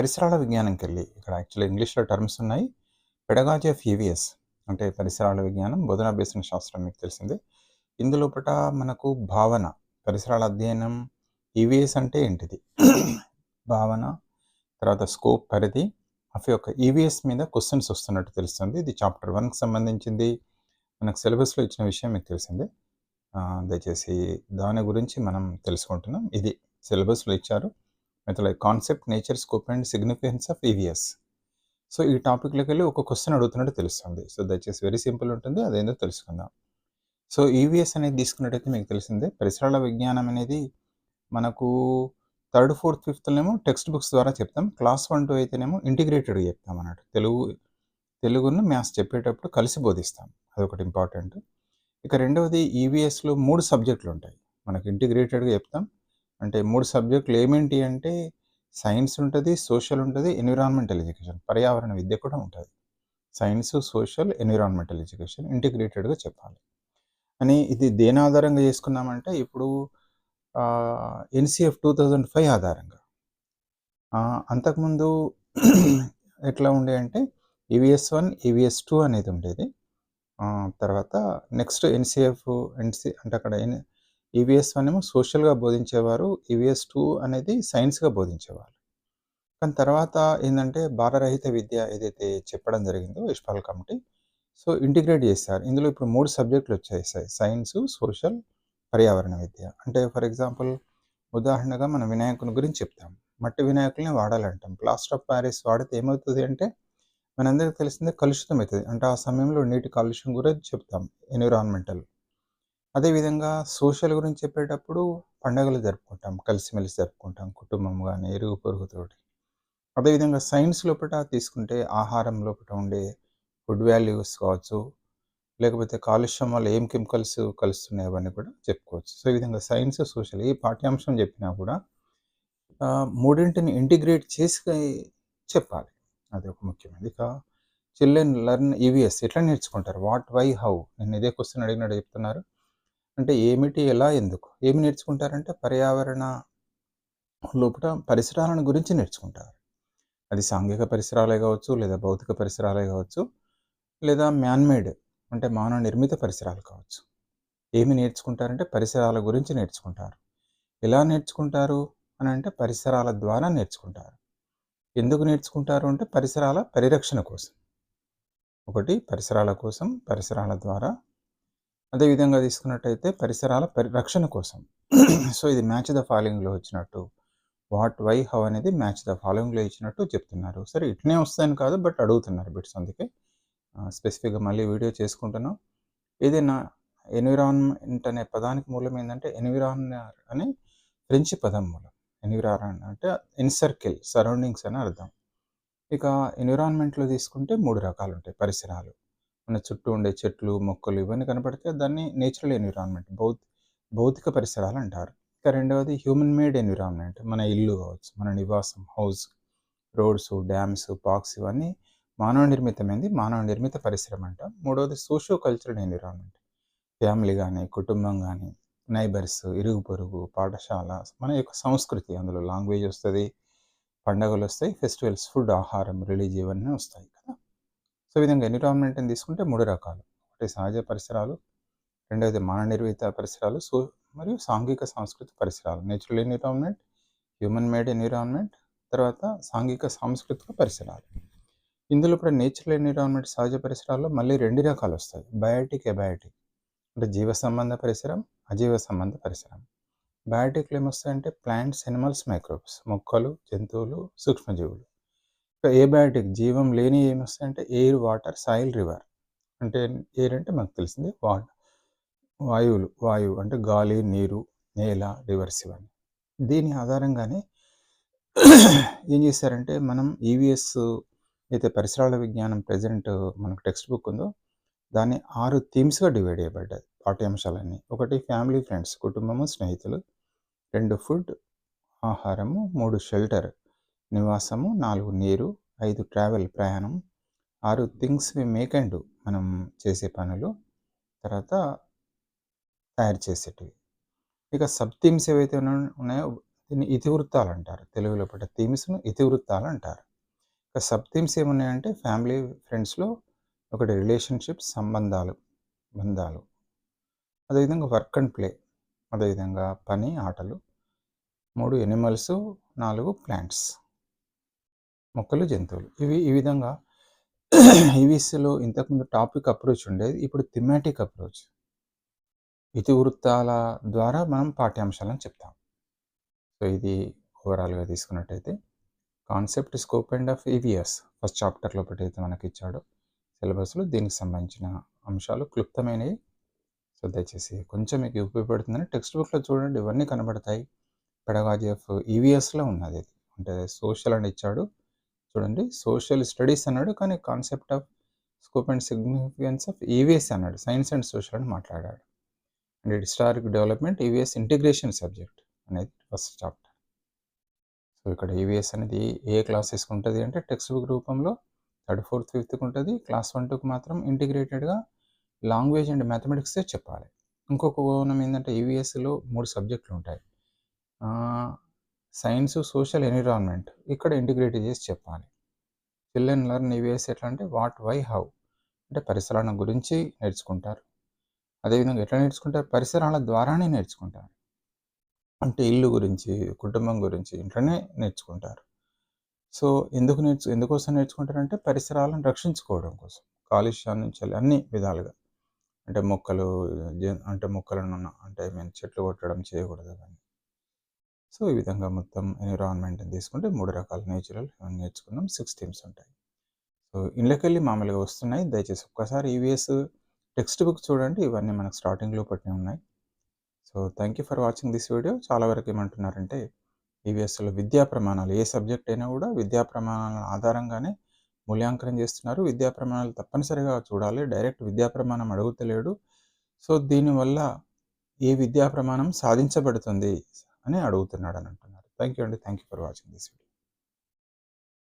పరిసరాల విజ్ఞానంకి వెళ్ళి ఇక్కడ యాక్చువల్లీ ఇంగ్లీష్లో టర్మ్స్ ఉన్నాయి. పెడగాజీ ఆఫ్ ఈవీఎస్ అంటే పరిసరాల విజ్ఞానం బోధనాభ్యసన శాస్త్రం మీకు తెలిసిందే. ఇందులోపట మనకు భావన పరిసరాల అధ్యయనం ఈవీఎస్ అంటే ఏంటిది? భావన తర్వాత స్కోప్ పరిధి అవి యొక్క ఈవీఎస్ మీద క్వశ్చన్స్ వస్తున్నట్టు తెలుస్తుంది. ఇది చాప్టర్ వన్కి సంబంధించింది. మనకు సిలబస్లో ఇచ్చిన విషయం మీకు తెలిసిందే. దయచేసి దాని గురించి మనం తెలుసుకుంటున్నాం. ఇది సిలబస్లో ఇచ్చారు. Method concept nature scope and significance of EVS so ఈ టాపిక్లోకి వెళ్ళి ఒక క్వశ్చన్ అడుగుతున్నట్టు తెలుస్తుంది. సో దయచేసి వెరీ సింపుల్ ఉంటుంది అదేందో తెలుసుకుందాం. సో ఈవీఎస్ అనేది తీసుకున్నట్టయితే మీకు తెలిసిందే పరిసరాల విజ్ఞానం అనేది మనకు థర్డ్ ఫోర్త్ ఫిఫ్త్లోనేమో టెక్స్ట్ బుక్స్ ద్వారా చెప్తాం క్లాస్ వన్ టూ అయితేనేమో ఇంటిగ్రేటెడ్గా చెప్తాం అన్నట్టు. తెలుగు తెలుగును మ్యాథ్స్ చెప్పేటప్పుడు కలిసి బోధిస్తాం అదొకటి ఇంపార్టెంట్ ఇక రెండవది ఈవీఎస్లో మూడు సబ్జెక్టులు ఉంటాయి మనకి ఇంటిగ్రేటెడ్గా చెప్తాం అంటే మూడు సబ్జెక్టులు ఏమేంటి అంటే సైన్స్ ఉంటుంది సోషల్ ఉంటుంది ఎన్విరాన్మెంటల్ ఎడ్యుకేషన్. పర్యావరణ విద్య కూడా ఉంటుంది. సైన్స్ సోషల్ ఎన్విరాన్మెంటల్ ఎడ్యుకేషన్ ఇంటిగ్రేటెడ్గా చెప్పాలి. అని ఇది దేని ఆధారంగా చేసుకున్నామంటే ఇప్పుడు ఎన్సిఎఫ్ టూ థౌజండ్ ఫైవ్ ఆధారంగా. అంతకుముందు ఎట్లా ఉండే అంటే ఈవిఎస్ వన్ ఈవిఎస్ టూ అనేది ఉండేది. తర్వాత నెక్స్ట్ ఎన్సిఎఫ్ ఎన్సి అంటే అక్కడ ఎన్ ఈవీఎస్ వన్ ఏమో సోషల్గా బోధించేవారు ఈవీఎస్ టూ అనేది సైన్స్గా బోధించేవారు కానీ తర్వాత ఏంటంటే భారరహిత విద్య ఏదైతే చెప్పడం జరిగిందో యశ్పాల్ కమిటీ సో ఇంటిగ్రేట్ చేశారు. ఇందులో ఇప్పుడు మూడు సబ్జెక్టులు వచ్చేసాయి సైన్స్ సోషల్ పర్యావరణ విద్య. అంటే ఫర్ ఎగ్జాంపుల్ ఉదాహరణగా మనం వినాయకుని గురించి చెప్తాం. మట్టి వినాయకుల్ని వాడాలంటాం. ప్లాస్టర్ ఆఫ్ ప్యారిస్ వాడితే ఏమవుతుంది అంటే మనందరికీ తెలిసిందే కలుషితం అవుతుంది అంటే ఆ సమయంలో నీటి కాలుష్యం గురించి చెప్తాం ఎన్విరాన్మెంటల్ అదేవిధంగా సోషల్ గురించి చెప్పేటప్పుడు పండగలు జరుపుకుంటాం కలిసిమెలిసి జరుపుకుంటాం కుటుంబం కానీ ఎరుగు పొరుగుతోటి అదేవిధంగా సైన్స్ లోపల తీసుకుంటే ఆహారం లోపల ఉండే ఫుడ్ వాల్యూస్ కావచ్చు లేకపోతే కాలుష్యం వల్ల ఏం కెమికల్స్ కలుస్తున్నాయి అవన్నీ కూడా చెప్పుకోవచ్చు. సో ఈ విధంగా సైన్స్ సోషల్ ఈ పాఠ్యాంశం చెప్పినా కూడా మూడింటిని ఇంటిగ్రేట్ చేసి చెప్పాలి. అది ఒక ముఖ్యమైనది. ఇక చిల్డ్రన్ లెర్న్ ఈవీఎస్ ఎట్లా నేర్చుకుంటారు? What why how? నేను ఇదే క్వశ్చన్ అడిగినట్టు చెప్తున్నారు. అంటే ఏమిటి ఎలా ఎందుకు? ఏమి నేర్చుకుంటారంటే పర్యావరణ లోపల పరిసరాలను గురించి నేర్చుకుంటారు. అది సాంఘిక పరిసరాలే కావచ్చు లేదా భౌతిక పరిసరాలే కావచ్చు లేదా మ్యాన్మేడ్ అంటే మానవ నిర్మిత పరిసరాలు కావచ్చు. ఏమి నేర్చుకుంటారంటే పరిసరాల గురించి నేర్చుకుంటారు. ఎలా నేర్చుకుంటారు అని అంటే పరిసరాల ద్వారా నేర్చుకుంటారు. ఎందుకు నేర్చుకుంటారు అంటే పరిసరాల పరిరక్షణ కోసం. ఒకటి పరిసరాల కోసం పరిసరాల ద్వారా అదేవిధంగా తీసుకున్నట్టయితే పరిసరాల పరిరక్షణ కోసం. సో ఇది మ్యాచ్ ద ఫాలోయింగ్లో వచ్చినట్టు వాట్ వై హౌ అనేది మ్యాచ్ ద ఫాలోయింగ్లో ఇచ్చినట్టు చెప్తున్నారు. సరే ఇట్లనే వస్తాయని కాదు బట్ అడుగుతున్నారు బిట్స్ అందుకే. స్పెసిఫిక్గా మళ్ళీ వీడియో చేసుకుంటున్నాం. ఏదైనా ఎన్విరాన్మెంట్ అనే పదానికి మూలం ఏంటంటే ఎన్విరాన్ అనే ఫ్రెంచ్ పదం మూలం. ఎన్విరాన్ అంటే ఇన్సర్కిల్ సరౌండింగ్స్ అని అర్థం. ఇక ఎన్విరాన్మెంట్లో తీసుకుంటే మూడు రకాలు ఉంటాయి పరిసరాలు. మన చుట్టూ ఉండే చెట్లు మొక్కలు ఇవన్నీ కనపడితే దాన్ని నేచురల్ ఎన్విరాన్మెంట్ భౌత్ భౌతిక పరిసరాలు అంటారు. ఇంకా రెండవది హ్యూమన్ మేడ్ ఎన్విరాన్మెంట్ మన ఇల్లు కావచ్చు మన నివాసం హౌస్ రోడ్స్ డ్యామ్స్ పార్క్స్ ఇవన్నీ మానవ నిర్మితమైనది మానవ నిర్మిత పరిసరం అంట. మూడవది సోషో కల్చరల్ ఎన్విరాన్మెంట్ ఫ్యామిలీ కానీ కుటుంబం కానీ నైబర్స్ ఇరుగు పొరుగు పాఠశాల మన యొక్క సంస్కృతి అందులో లాంగ్వేజ్ వస్తుంది పండగలు వస్తాయి ఫెస్టివల్స్ ఫుడ్ ఆహారం రిలీజ్ ఇవన్నీ వస్తాయి కదా. సో ఈ విధంగా ఎన్విరాన్మెంట్ని తీసుకుంటే మూడు రకాలు. ఒకటి సహజ పరిసరాలు రెండవది మానవ నిర్మిత పరిసరాలు సో మరియు సాంఘిక సాంస్కృతిక పరిసరాలు. Natural environment human made environment తర్వాత సాంఘిక సాంస్కృతిక పరిసరాలు. ఇందులో ఇప్పుడు నేచురల్ ఎన్విరాన్మెంట్ సహజ పరిసరాల్లో మళ్ళీ రెండు రకాలు వస్తాయి. Biotic abiotic. అంటే జీవ సంబంధ పరిసరం అజీవ సంబంధ పరిసరం. బయోటిక్లు ఏమొస్తాయంటే ప్లాంట్స్ ఎనిమల్స్ మైక్రోబ్స్. మొక్కలు జంతువులు సూక్ష్మజీవులు. ఏబయాటిక్ జీవం లేని ఏమొస్తాయంటే ఎయిర్ వాటర్ సాయిల్ రివర్. అంటే ఎయిర్ అంటే మనకు తెలిసింది వాటర్ వాయువులు వాయువు అంటే గాలి నీరు నేల రివర్స్ ఇవన్నీ. దీని ఆధారంగానే ఏం చేశారంటే మనం ఈవీఎస్ అయితే పరిసరాల విజ్ఞానం ప్రజెంట్ మనకు టెక్స్ట్ బుక్ ఉందో దాన్ని ఆరు థీమ్స్గా డివైడ్ చేయబడ్డాయి పాఠ్యాంశాలన్నీ. ఒకటి ఫ్యామిలీ ఫ్రెండ్స్ కుటుంబము స్నేహితులు రెండు ఫుడ్ ఆహారము మూడు షెల్టర్. నివాసము నాలుగు నీరు ఐదు ట్రావెల్ ప్రయాణం ఆరు things we make and do మనం చేసే పనులు తర్వాత తయారు చేసేటివి. ఇక సబ్ థీమ్స్ ఏవైతే ఉన్నాయో దీన్ని ఇతివృత్తాలు అంటారు. తెలుగులో పడ్డ థీమ్స్ను ఇతివృత్తాలు అంటారు. ఇక సబ్ థీమ్స్ ఏమున్నాయంటే ఫ్యామిలీ ఫ్రెండ్స్లో ఒకటి రిలేషన్షిప్స్ సంబంధాలు బంధాలు. అదేవిధంగా వర్క్ అండ్ ప్లే అదేవిధంగా పని ఆటలు. మూడు ఎనిమల్స్ నాలుగు ప్లాంట్స్. మొక్కలు జంతువులు. ఇవి ఈ విధంగా ఈవీసీలో ఇంతకుముందు టాపిక్ అప్రోచ్ ఉండేది ఇప్పుడు థిమాటిక్ అప్రోచ్. ఇతివృత్తాల ద్వారా మనం పాఠ్యాంశాలను చెప్తాం. సో ఇది ఓవరాల్గా తీసుకున్నట్టయితే concept scope and of EVS first చాప్టర్లో అయితే మనకి ఇచ్చాడు. సిలబస్లో దీనికి సంబంధించిన అంశాలు క్లుప్తమైనవి. సో దయచేసి కొంచెం మీకు ఉపయోగపడుతుందని టెక్స్ట్ బుక్లో చూడండి ఇవన్నీ కనబడతాయి. పెడగాజీ ఆఫ్ ఈవీఎస్లో ఉన్నది. అంటే సోషల్ అని ఇచ్చాడు. చూడండి సోషల్ స్టడీస్ అన్నాడు కానీ concept of scope and significance of EVS అన్నాడు సైన్స్ అండ్ సోషల్ అని మాట్లాడాడు. And historic development EVS integration subject అనేది ఫస్ట్ చాప్టర్ సో ఇక్కడ ఈవీఎస్ అనేది ఏ క్లాసెస్కి ఉంటుంది అంటే టెక్స్ట్ బుక్ రూపంలో థర్డ్ ఫోర్త్ ఫిఫ్త్కి ఉంటుంది. క్లాస్ వన్ టూకి మాత్రం ఇంటిగ్రేటెడ్గా లాంగ్వేజ్ అండ్ మ్యాథమెటిక్సే చెప్పాలి. ఇంకొక కోణం ఏంటంటే ఈవీఎస్లో మూడు సబ్జెక్టులు ఉంటాయి. సైన్స్ సోషల్ ఎన్విరాన్మెంట్ ఇక్కడ ఇంటిగ్రేట్ చేసి చెప్పాలి. చిల్డ్రన్ లర్న్ ఈవీఎస్ ఎట్లా అంటే వాట్ వై హౌ అంటే పరిసరాల గురించి నేర్చుకుంటారు. అదేవిధంగా ఎట్లా నేర్చుకుంటారు? పరిసరాల ద్వారానే నేర్చుకుంటారు. అంటే ఇల్లు గురించి కుటుంబం గురించి ఇంట్లోనే నేర్చుకుంటారు. సో ఎందుకు నేర్చు ఎందుకోసం నేర్చుకుంటారంటే పరిసరాలను రక్షించుకోవడం కోసం. కాలుష్యం నుంచి అన్ని విధాలుగా. అంటే మొక్కలు అంటే మొక్కలను అంటే మేము చెట్లు కొట్టడం చేయకూడదు కానీ సో ఈ విధంగా మొత్తం ఎన్విరాన్మెంట్ తీసుకుంటే మూడు రకాల నేచురల్ నేర్చుకున్నాం. సిక్స్ థీమ్స్ ఉంటాయి. సో ఇళ్ళకెళ్ళి మామూలుగా వస్తున్నాయి. దయచేసి ఒక్కసారి ఈవీఎస్ టెక్స్ట్ బుక్ చూడండి. ఇవన్నీ మనకు స్టార్టింగ్లో పట్టినవి ఉన్నాయి. So thank you for watching this video. చాలా వరకు ఏమంటున్నారంటే ఈవీఎస్లో విద్యా ప్రమాణాలు ఏ సబ్జెక్ట్ అయినా కూడా విద్యా ప్రమాణాల ఆధారంగానే మూల్యాంకనం చేస్తున్నారు. విద్యా ప్రమాణాలు తప్పనిసరిగా చూడాలి. డైరెక్ట్ విద్యా ప్రమాణం అడుగుతలేడు. సో దీనివల్ల ఏ విద్యా ప్రమాణం సాధించబడుతుంది? అని అడుగుతున్నాడు అని అంటున్నారు. థ్యాంక్ యూ అండి. Thank you for watching this video.